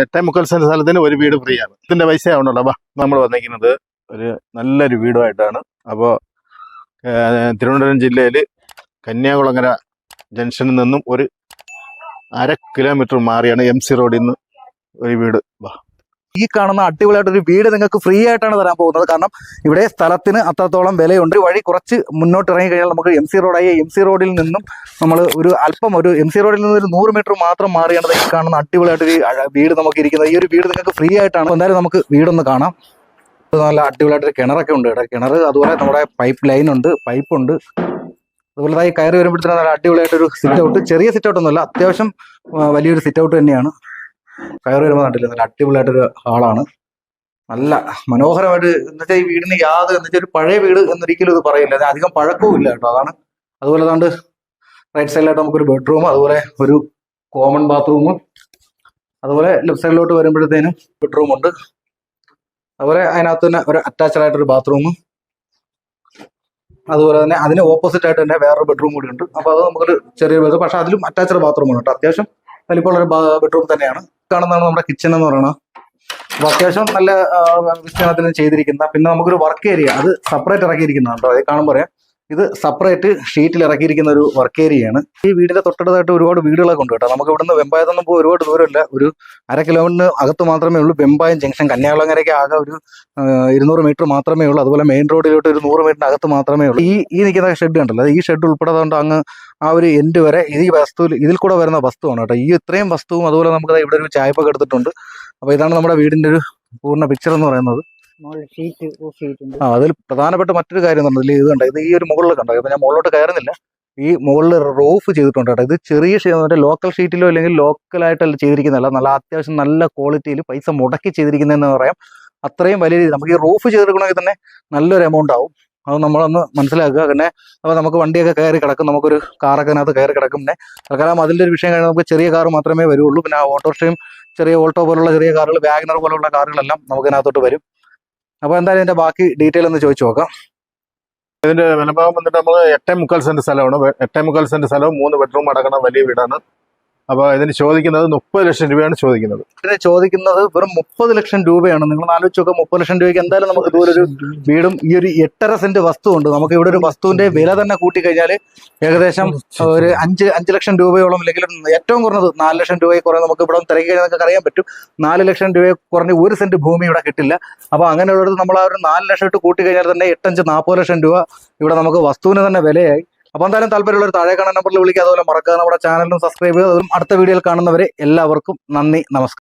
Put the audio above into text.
എട്ടേ മുക്കാൽ സെന്റ് സ്ഥലത്തിന് ഒരു വീട് ഫ്രീ ആണ്. ഇതിന്റെ പൈസ ആവണല്ലോ. അപ്പൊ നമ്മൾ വന്നിരിക്കുന്നത് ഒരു നല്ലൊരു വീടുമായിട്ടാണ്. അപ്പോൾ തിരുവനന്തപുരം ജില്ലയിൽ കന്യാകുളങ്ങര ജംഗ്ഷനിൽ നിന്നും ഒരു അര കിലോമീറ്റർ മാറിയാണ് എം സി റോഡിൽ നിന്ന് ഒരു വീട്. വാ. ഈ കാണുന്ന അടിപൊളിയായിട്ട് ഒരു വീട് നിങ്ങൾക്ക് ഫ്രീ ആയിട്ടാണ് തരാൻ പോകുന്നത്. കാരണം ഇവിടെ സ്ഥലത്തിന് അത്രത്തോളം വിലയുണ്ട്. വഴി കുറച്ച് മുന്നോട്ട് ഇറങ്ങി കഴിഞ്ഞാൽ നമുക്ക് എം സി റോഡായി എം സി റോഡിൽ നിന്നും നമ്മൾ ഒരു അല്പം ഒരു എം സി റോഡിൽ നിന്ന് ഒരു നൂറ് മീറ്റർ മാത്രം മാറിയാണ് ഈ കാണുന്ന അടിപൊളിയായിട്ട് ഒരു വീട് നമുക്ക് ഇരിക്കുന്നത്. ഈ ഒരു വീട് നിങ്ങൾക്ക് ഫ്രീ ആയിട്ടാണ്. എന്തായാലും നമുക്ക് വീടൊന്ന് കാണാം. നല്ല അടിപൊളിയായിട്ട് ഒരു കിണറൊക്കെ ഉണ്ട് ഇവിടെ കിണർ അതുപോലെ നമ്മുടെ പൈപ്പ് ലൈൻ ഉണ്ട് പൈപ്പ് ഉണ്ട്. അതുപോലെ ഈ കയറി വരുമ്പോഴത്തേനും നല്ല അടിപൊളിയായിട്ടൊരു സിറ്റ് ഔട്ട് ചെറിയ സിറ്റ് ഔട്ട് ഒന്നുമല്ല അത്യാവശ്യം വലിയൊരു സിറ്റ് ഔട്ട് തന്നെയാണ്. കയറി വരുമ്പോൾ കണ്ടില്ല? നല്ല അടിപൊളിയായിട്ടൊരു ഹാളാണ്. നല്ല മനോഹരമായിട്ട് എന്നുവെച്ചാൽ ഈ വീടിന് യാതൊരു എന്ന് വെച്ചാൽ ഒരു പഴയ വീട് എന്നൊരിക്കലും ഇത് പറയില്ല. അധികം പഴക്കവും ഇല്ല കേട്ടോ അതാണ്. അതുപോലെ അതാണ്ട് റൈറ്റ് സൈഡിലായിട്ട് നമുക്കൊരു ബെഡ്റൂം അതുപോലെ ഒരു കോമൺ ബാത്റൂമും അതുപോലെ ലെഫ്റ്റ് സൈഡിലോട്ട് വരുമ്പോഴത്തേനും ബെഡ്റൂം ഉണ്ട്. അതുപോലെ അതിനകത്ത് തന്നെ ഒരു അറ്റാച്ച്ഡ് ആയിട്ടൊരു ബാത്റൂമ് അതുപോലെ തന്നെ അതിന് ഓപ്പോസിറ്റ് ആയിട്ട് തന്നെ വേറൊരു ബെഡ്റൂം കൂടി ഉണ്ട് അപ്പോൾ അത് നമുക്കൊരു ചെറിയ ബെഡ്റൂം പക്ഷെ അതിലും അറ്റാച്ച്ഡ് ബാത്റൂമാണ് കേട്ടോ. അത്യാവശ്യം വലിപ്പമുള്ള ബെഡ്റൂം തന്നെയാണ്. കാണുന്നതാണ് നമ്മുടെ കിച്ചൺ എന്ന് പറയുന്നത്. അത്യാവശ്യം നല്ല വിസ്തീർണത്തിന് ചെയ്തിരിക്കുന്ന പിന്നെ നമുക്കൊരു വർക്ക് ഏരിയ അത് സെപ്പറേറ്റ് ഇറക്കിയിരിക്കുന്നതാണ് കേട്ടോ അത് കാണുമ്പോൾ പറയാം ഇത് സെപ്പറേറ്റ് ഷീറ്റിൽ ഇറക്കിയിരിക്കുന്ന ഒരു വർക്ക് ഏരിയയാണ് ഈ വീടിന്റെ തൊട്ടടുത്തായിട്ട് ഒരുപാട് വീടുകളൊക്കെ ഉണ്ട് കേട്ടോ. നമുക്ക് ഇവിടുന്ന് വെമ്പായത്തൊന്നും പോയി ഒരുപാട് ദൂരമില്ല. ഒരു അര കിലോമീറ്ററിന് അകത്ത് മാത്രമേ ഉള്ളൂ. വെമ്പായം ജംഗ്ഷൻ കന്യാകുളങ്ങരയ്ക്ക് ആകെ ഒരു ഇരുന്നൂറ് മീറ്റർ മാത്രമേ ഉള്ളൂ. അതുപോലെ മെയിൻ റോഡിലോട്ട് ഒരു നൂറ് മീറ്ററിന് അകത്ത് മാത്രമേ ഉള്ളൂ. ഈ ഈ നിൽക്കുന്ന ഷെഡ് ഉണ്ടല്ലോ. ഈ ഷെഡ് ഉൾപ്പെടെ കൊണ്ട് അങ്ങ് ആ ഒരു എൻഡ് വരെ ഈ വസ്തു ഇതിൽ കൂടെ വരുന്ന വസ്തുവാണ് കേട്ടോ. ഈ ഇത്രയും വസ്തുവും അതുപോലെ നമുക്ക് ഇവിടെ ഒരു ചായപ്പൊക്കെ എടുത്തിട്ടുണ്ട്. അപ്പോൾ ഇതാണ് നമ്മുടെ വീടിന്റെ ഒരു പൂർണ പിക്ചർ എന്ന് പറയുന്നത്. ആ അതിൽ പ്രധാനപ്പെട്ട മറ്റൊരു കാര്യം പറഞ്ഞാൽ ഇത് കണ്ടോ? ഇത് ഈ ഒരു മുകളിൽ കണ്ടോ? ഇപ്പൊ ഞാൻ മുകളിലോട്ട് കയറുന്നില്ല. ഈ മുകളിൽ റൂഫ് ചെയ്തിട്ടുണ്ട് കേട്ടോ. ഇത് ചെറിയ ഷീറ്റ് ലോക്കൽ ഷീറ്റിലോ അല്ലെങ്കിൽ ലോക്കലായിട്ടല്ല ചെയ്തിരിക്കുന്നതല്ല. നല്ല അത്യാവശ്യം നല്ല ക്വാളിറ്റിയിൽ പൈസ മുടക്കി ചെയ്തിരിക്കുന്നതെന്ന് പറയാം. അത്രയും വലിയ രീതി നമുക്ക് ഈ റൂഫ് ചെയ്തെടുക്കണമെങ്കിൽ തന്നെ നല്ലൊരു എമൗണ്ട് ആവും. അത് നമ്മളൊന്ന് മനസ്സിലാക്കുക. പിന്നെ അപ്പോൾ നമുക്ക് വണ്ടിയൊക്കെ കയറി കിടക്കും. നമുക്കൊരു കാറൊക്കെ അതിനകത്ത് കയറി കിടക്കും. പിന്നെ തൽക്കാലം അതിന്റെ ഒരു വിഷയം കഴിഞ്ഞാൽ നമുക്ക് ചെറിയ കാർ മാത്രമേ വരുള്ളൂ. പിന്നെ ഓട്ടോറിക്ഷയും ചെറിയ ഓൾട്ടോ പോലുള്ള ചെറിയ കാറുകൾ വാഗനർ പോലുള്ള കാറുകളെല്ലാം നമുക്ക് ഇതിനകത്തോട്ട് വരും. അപ്പോൾ എന്തായാലും ഇതിന്റെ ബാക്കി ഡീറ്റെയിൽ ഒന്ന് ചോദിച്ചു നോക്കാം. ഇതിന്റെ വിലഭാഗം വന്നിട്ട് നമ്മൾ എട്ടേ മുക്കാൽ സെന്റ് സ്ഥലമാണ്. എട്ടേ മുക്കാൽ സെന്റ് സ്ഥലവും മൂന്ന് ബെഡ്റൂം അടങ്ങുന്ന വലിയ വീടാണ്. അപ്പോൾ ഇതിന് ചോദിക്കുന്നത് മുപ്പത് ലക്ഷം രൂപയാണ് ചോദിക്കുന്നത്. ഇതിന് ചോദിക്കുന്നത് വെറും മുപ്പത് ലക്ഷം രൂപയാണ്. നിങ്ങൾ ആലോചിച്ച് നോക്കാം മുപ്പത് ലക്ഷം രൂപയ്ക്ക് എന്തായാലും നമുക്ക് ഇതുപോലെ ഒരു വീടും ഈ ഒരു എട്ടര സെന്റ് വസ്തു ഉണ്ട് നമുക്ക് ഇവിടെ ഒരു വസ്തുവിന്റെ വില തന്നെ കൂട്ടിക്കഴിഞ്ഞാൽ ഏകദേശം ഒരു അഞ്ച് അഞ്ച് ലക്ഷം രൂപയോളം അല്ലെങ്കിൽ ഏറ്റവും കുറഞ്ഞത് നാല് ലക്ഷം രൂപയിൽ കുറഞ്ഞ് നമുക്ക് ഇവിടെ തിരക്കി കഴിഞ്ഞാൽ നമുക്ക് അറിയാൻ പറ്റും. നാല് ലക്ഷം രൂപയെ കുറഞ്ഞ് ഒരു സെന്റ് ഭൂമി ഇവിടെ കിട്ടില്ല. അപ്പൊ അങ്ങനെയുള്ളത് നമ്മൾ ആ ഒരു നാല് ലക്ഷം ഇട്ട് കൂട്ടിക്കഴിഞ്ഞാൽ തന്നെ എട്ടഞ്ച് നാൽപ്പത് ലക്ഷം രൂപ ഇവിടെ നമുക്ക് വസ്തുവിന് തന്നെ വിലയായി. അപ്പോൾ എന്തായാലും താല്പര്യമുള്ള ഒരു താഴെ കാണാൻ നമ്പറിൽ വിളിക്കുക അതുപോലെ മറക്കാതെ നമ്മുടെ ചാനലിനും സബ്സ്ക്രൈബ് ചെയ്യുക അതും അടുത്ത വീഡിയോയിൽ കാണുന്നവരെ എല്ലാവർക്കും നന്ദി നമസ്കാരം.